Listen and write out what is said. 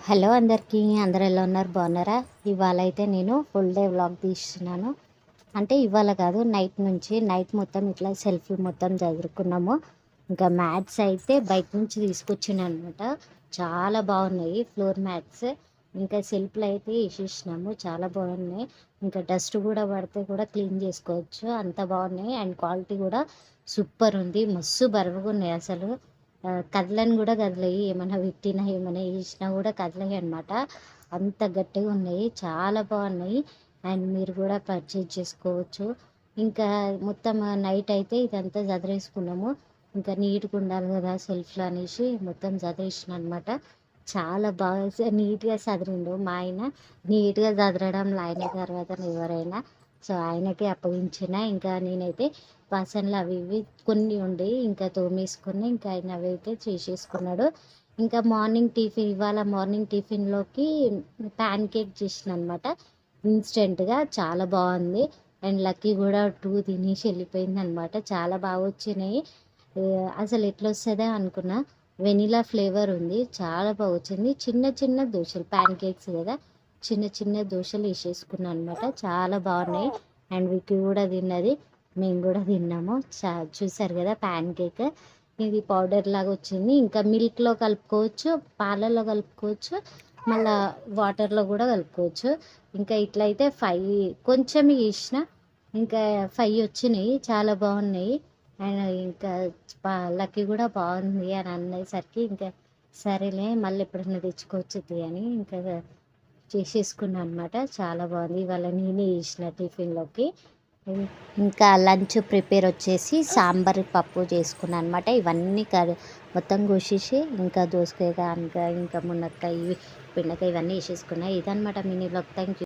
Hello అందరికీ అందరు ఎలా ఉన్నారు? బాగున్నారా? ఇవాళ అయితే నేను ఫుల్ డే వ్లాగ్ తీస్తున్నాను. అంటే ఇవాళ కాదు నైట్ నుంచి నైట్ మొత్తం ఇట్లా సెల్ఫీ మొత్తం చదువుకున్నాము ఇంకా మ్యాట్స్ అయితే బయట నుంచి తీసుకొచ్చాను అనమాట చాలా బాగున్నాయి ఫ్లోర్ మ్యాట్స్ ఇంకా సెల్ఫ్లు అయితే వేసేసినాము చాలా బాగున్నాయి. ఇంకా డస్ట్ కూడా పడితే కూడా క్లీన్ చేసుకోవచ్చు. అంత బాగున్నాయి. అండ్ క్వాలిటీ కూడా సూపర్ ఉంది. మస్తు బరువుగా ఉన్నాయి అసలు. కదలని కూడా కదలయి. ఏమైనా పెట్టినా ఏమైనా వేసినా కూడా కదలయి అనమాట అంత గట్టిగా ఉన్నాయి. చాలా బాగున్నాయి. అండ్ మీరు కూడా పర్చేజ్ చేసుకోవచ్చు. ఇంకా మొత్తం నైట్ అయితే ఇదంతా జదరేసుకున్నాము ఇంకా నీట్గా ఉండాలి కదా సెల్ఫ్లో అనేసి మొత్తం జదరేసిన అనమాట చాలా బాగా నీట్గా చదిరిండు మా ఆయన. నీట్గా చదరడంలో ఆయన తర్వాత ఎవరైనా సో ఆయనకి అప్పగించిన ఇంకా నేనైతే వాసనలు అవి ఇవి కొన్ని ఉండి ఇంకా తోమేసుకుని ఇంకా ఆయన అవి అయితే చేసేసుకున్నాడు. ఇంకా మార్నింగ్ టిఫిన్ ఇవాళ మార్నింగ్ టిఫిన్లోకి ప్యాన్ కేక్ చేసిన అనమాట ఇన్స్టెంట్గా చాలా బాగుంది. అండ్ లక్కీ కూడా టూ తినేసి వెళ్ళిపోయింది అనమాట చాలా బాగా వచ్చినాయి. అసలు ఎట్లా వస్తుందో అనుకున్నా వెనిలా ఫ్లేవర్ ఉంది. చాలా బాగా వచ్చింది. చిన్న చిన్న దోశలు ప్యాన్ కేక్స్ కదా. చిన్న చిన్న దోశలు వేసేసుకున్నాను అనమాట చాలా బాగున్నాయి. అండ్ విక్కీ కూడా తిన్నది. మేము కూడా తిన్నాము. చా చూసారు కదా ప్యాన్ కేక్ ఇది పౌడర్ లాగా వచ్చింది. ఇంకా మిల్క్లో కలుపుకోవచ్చు పాలలో కలుపుకోవచ్చు మళ్ళా వాటర్లో కూడా కలుపుకోవచ్చు. ఇంకా ఇట్లయితే ఫైవ్ కొంచెం వేసిన ఇంకా ఫైవ్ వచ్చినాయి. చాలా బాగున్నాయి. అండ్ ఇంకా లక్కీ కూడా బాగుంది అని అనేసరికి ఇంకా సరేలే మళ్ళీ ఎప్పుడైనా తెచ్చుకోవచ్చు అని ఇంకా చేసేసుకున్నాను అనమాట చాలా బాగుంది. ఇవాళ నేనే చేసిన టిఫిన్లోకి. ఇంకా లంచ్ ప్రిపేర్ వచ్చేసి సాంబార్ పప్పు చేసుకున్నాను అనమాట ఇవన్నీ కర్రీ మొత్తం కోసేసి ఇంకా దోసకాయ ఇంకా ఇంకా మునక్కాయ బెండకాయ ఇవన్నీ వేసేసుకున్నాయి ఇదనమాట మినీ బ్లాగ్. Thank you